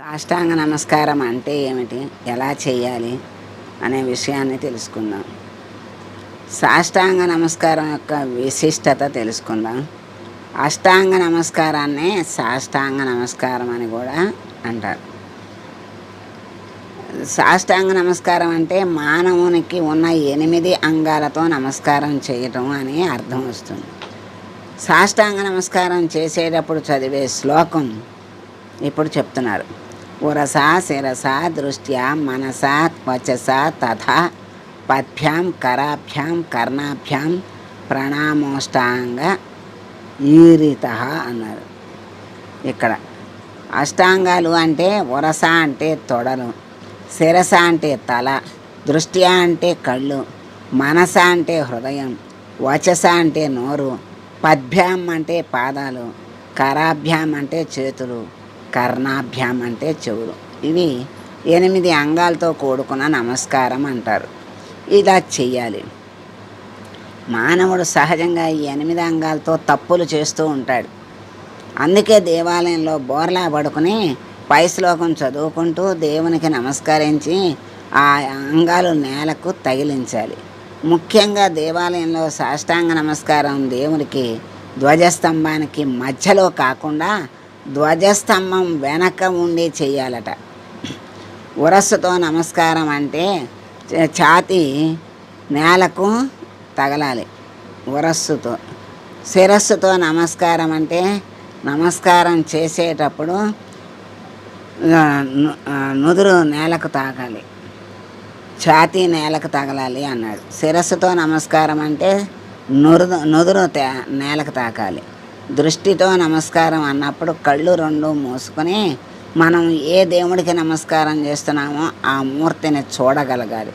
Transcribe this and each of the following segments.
సాష్టాంగ నమస్కారం అంటే ఏమిటి? ఎలా చేయాలి? అనే విషయాన్ని తెలుసుకుందాం. సాష్టాంగ నమస్కారం యొక్క విశిష్టత తెలుసుకుందాం. అష్టాంగ నమస్కారాన్నే సాష్టాంగ నమస్కారం అని కూడా అంటారు. సాష్టాంగ నమస్కారం అంటే మానవునికి ఉన్న ఎనిమిది అంగాలతో నమస్కారం చేయటం అని అర్థం వస్తుంది. సాష్టాంగ నమస్కారం చేసేటప్పుడు చదివే శ్లోకం ఇప్పుడు చెప్తున్నారు. ఉరస శిరస దృష్ట్యా మనస వచస తథా పద్భ్యాం కరాభ్యాం కర్ణాభ్యాం ప్రణామోష్టాంగ ఈరిత అన్నారు. ఇక్కడ అష్టాంగాలు అంటే ఉరస అంటే తొడలు శిరస అంటే తల దృష్ట్యా అంటే కళ్ళు మనస అంటే హృదయం వచస అంటే నోరు పద్భ్యాం అంటే పాదాలు కరాభ్యాం అంటే చేతులు కర్ణాభ్యాం అంటే చెవులు. ఇవి ఎనిమిది అంగాలతో కూడుకున్న నమస్కారం అంటారు. ఇలా చెయ్యాలి. మానవుడు సహజంగా ఈ ఎనిమిది అంగాలతో తప్పులు చేస్తూ ఉంటాడు. అందుకే దేవాలయంలో బోర్లా పడుకుని పై శ్లోకం చదువుకుంటూ దేవునికి నమస్కరించి ఆ అంగాలు నేలకు తగిలించాలి. ముఖ్యంగా దేవాలయంలో సాష్టాంగ నమస్కారం దేవునికి ధ్వజస్తంభానికి మధ్యలో కాకుండా ధ్వజస్తంభం వెనక ఉండి చెయ్యాలట. ఉరస్సుతో నమస్కారం అంటే ఛాతి ఛాతీ నేలకు తగలాలి ఉరస్సుతో. శిరస్సుతో నమస్కారం అంటే నమస్కారం చేసేటప్పుడు నుదురు నేలకు తాకాలి ఛాతీ నేలకు తగలాలి అన్నాడు. శిరస్సుతో నమస్కారం అంటే నురుదు నుదురు తే- నేలకు తాకాలి. దృష్టితో నమస్కారం అన్నప్పుడు కళ్ళు రెండు మూసుకొని మనం ఏ దేవుడికి నమస్కారం చేస్తున్నామో ఆ మూర్తిని చూడగలగాలి.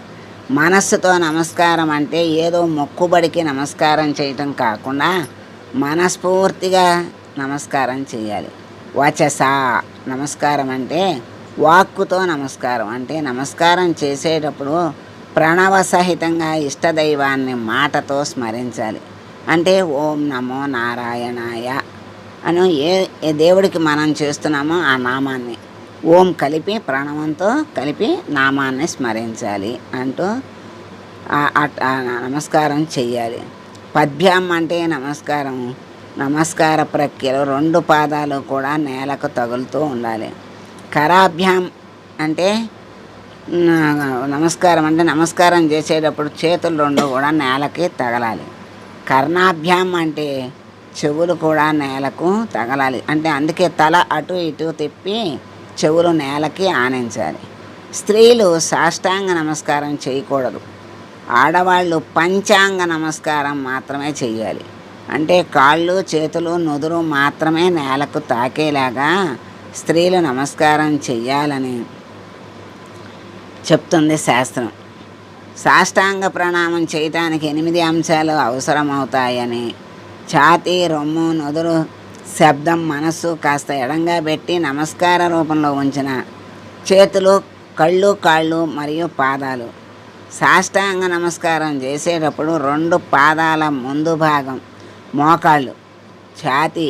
మనస్సుతో నమస్కారం అంటే ఏదో మొక్కుబడికి నమస్కారం చేయటం కాకుండా మనస్ఫూర్తిగా నమస్కారం చేయాలి. వచసా నమస్కారం అంటే వాక్కుతో నమస్కారం అంటే నమస్కారం చేసేటప్పుడు ప్రణవ సహితంగా ఇష్టదైవాన్ని మాటతో స్మరించాలి. అంటే ఓం నమో నారాయణాయ అని ఏ ఏ దేవుడికి మనం చేస్తున్నామో ఆ నామాన్ని. ఓం కలిపి ప్రాణవంతో కలిపి నామాన్ని స్మరించాలి అంటూ అట్- ఆ నమస్కారం చెయ్యాలి. పద్భ్యాం అంటే నమస్కారం. నమస్కార ప్రక్రియలో రెండు పాదాలు కూడా నేలకు తగులుతూ ఉండాలి. కరాభ్యాం అంటే నమస్కారం అంటే నమస్కారం చేసేటప్పుడు చేతులు రెండు కూడా నేలకి తగలాలి. కర్ణాభ్యాం అంటే చెవులు కూడా నేలకు తగలాలి. అంటే అందుకే తల అటు ఇటు తిప్పి చెవులు నేలకి ఆనించాలి. స్త్రీలు సాష్టాంగ నమస్కారం చేయకూడదు. ఆడవాళ్ళు పంచాంగ నమస్కారం మాత్రమే చేయాలి అంటే కాళ్ళు చేతులు నుదురు మాత్రమే నేలకు తాకేలాగా స్త్రీలు నమస్కారం చెయ్యాలని చెప్తుంది శాస్త్రం. సాష్టాంగ ప్రణామం చేయటానికి ఎనిమిది అంశాలు అవసరమవుతాయని ఛాతీ రొమ్ము నుదురు శబ్దం మనస్సు కాస్త ఎడంగా పెట్టి నమస్కార రూపంలో ఉంచిన చేతులు కళ్ళు కాళ్ళు మరియు పాదాలు. సాష్టాంగ నమస్కారం చేసేటప్పుడు రెండు పాదాల ముందు భాగం మోకాళ్ళు ఛాతీ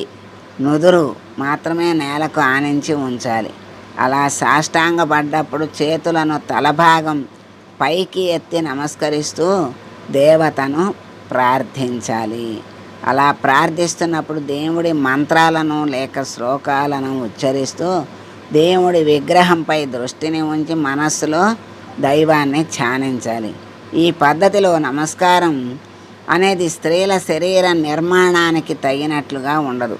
నుదురు మాత్రమే నేలకు ఆనించి ఉంచాలి. అలా సాష్టాంగ పడ్డప్పుడు చేతులను తలభాగం పైకి ఎత్తి నమస్కరిస్తూ దేవతను ప్రార్థించాలి. అలా ప్రార్థిస్తున్నప్పుడు దేవుడి మంత్రాలను లేక శ్లోకాలను ఉచ్చరిస్తూ దేవుడి విగ్రహంపై దృష్టిని ఉంచి మనస్సులో దైవాన్ని ధ్యానించాలి. ఈ పద్ధతిలో నమస్కారం అనేది స్త్రీల శరీర నిర్మాణానికి తగినట్లుగా ఉండదు.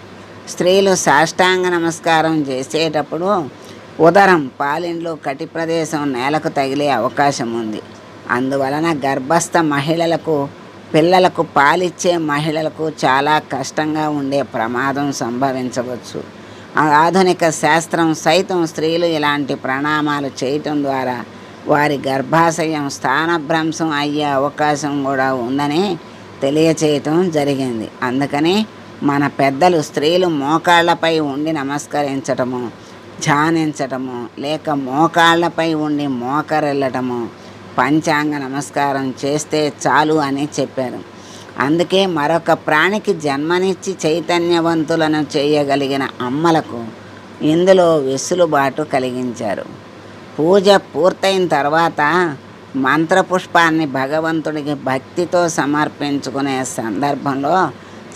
స్త్రీలు సాష్టాంగ నమస్కారం చేసేటప్పుడు ఉదరం పాలిండ్లు కటి ప్రదేశం నేలకు తగిలే అవకాశం ఉంది. అందువలన గర్భస్థ మహిళలకు పిల్లలకు పాలిచ్చే మహిళలకు చాలా కష్టంగా ఉండే ప్రమాదం సంభవించవచ్చు. ఆధునిక శాస్త్రం సైతం స్త్రీలు ఇలాంటి ప్రణామాలు చేయటం ద్వారా వారి గర్భాశయం స్థానభ్రంశం అయ్యే అవకాశం కూడా ఉందని తెలియచేయటం జరిగింది. అందుకని మన పెద్దలు స్త్రీలు మోకాళ్ళపై ఉండి నమస్కరించటము ధ్యానించటము లేక మోకాళ్ళపై ఉండి మోకరెళ్ళటము పంచాంగ నమస్కారం చేస్తే చాలు అని చెప్పారు. అందుకే మరొక ప్రాణికి జన్మనిచ్చి చైతన్యవంతులను చేయగలిగిన అమ్మలకు ఇందులో వెసులుబాటు కలిగించారు. పూజ పూర్తయిన తర్వాత మంత్రపుష్పాన్ని భగవంతుడికి భక్తితో సమర్పించుకునే సందర్భంలో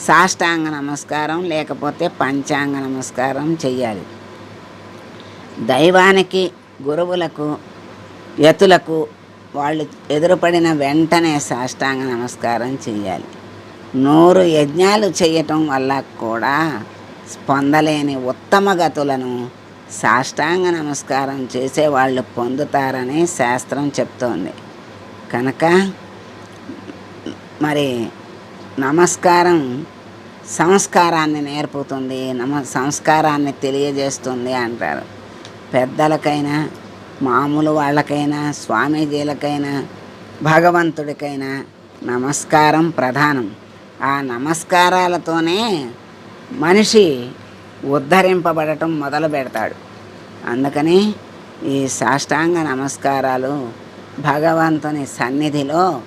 సాష్టాంగ నమస్కారం లేకపోతే పంచాంగ నమస్కారం చేయాలి దైవానికి గురువులకు యతులకు వాళ్ళు ఎదురుపడిన వెంటనే సాష్టాంగ నమస్కారం చేయాలి నూరు యజ్ఞాలు చేయటం వల్ల కూడా పొందలేని ఉత్తమ గతులను సాష్టాంగ నమస్కారం చేసే వాళ్ళు పొందుతారని శాస్త్రం చెప్తోంది. కనుక మరి నమస్కారం సంస్కారాన్ని నేర్పుతుంది నమ సంస్కారాన్ని తెలియజేస్తుంది అంటారు. పెద్దలకైనా మామూలు వాళ్ళకైనా స్వామీజీలకైనా భగవంతుడికైనా నమస్కారం ప్రధానం. ఆ నమస్కారాలతోనే మనిషి ఉద్ధరింపబడటం మొదలు పెడతాడు. అందుకని ఈ సాష్టాంగ నమస్కారాలు భగవంతుని సన్నిధిలో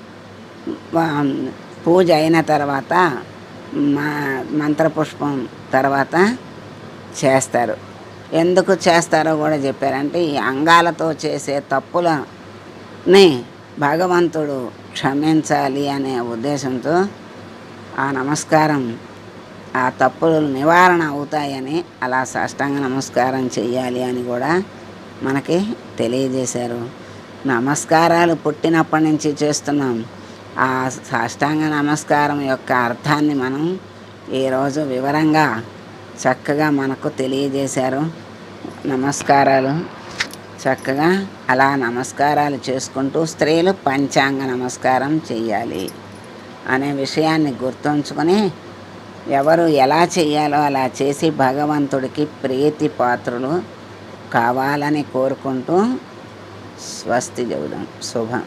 పూజ అయిన తర్వాత మా మంత్రపుష్పం తర్వాత చేస్తారు. ఎందుకు చేస్తారో కూడా చెప్పారంటే ఈ అంగాలతో చేసే తప్పులని భగవంతుడు క్షమించాలి అనే ఉద్దేశంతో ఆ నమస్కారం ఆ తప్పులు నివారణ అవుతాయని అలా సాష్టాంగ నమస్కారం చేయాలి అని కూడా మనకి తెలియజేశారు. నమస్కారాలు పుట్టినప్పటి నుంచి చేస్తున్నాం. ఆ సాష్టాంగ నమస్కారం యొక్క అర్థాన్ని మనం ఈరోజు వివరంగా చక్కగా మనకు తెలియజేశారు. నమస్కారాలు. చక్కగా అలా నమస్కారాలు చేసుకుంటూ స్త్రీలు పంచాంగ నమస్కారం చేయాలి అనే విషయాన్ని గుర్తుంచుకొని ఎవరు ఎలా చేయాలో అలా చేసి భగవంతుడికి ప్రీతి పాత్రులు కావాలని కోరుకుంటూ స్వస్తి చెబుదాం. శుభం.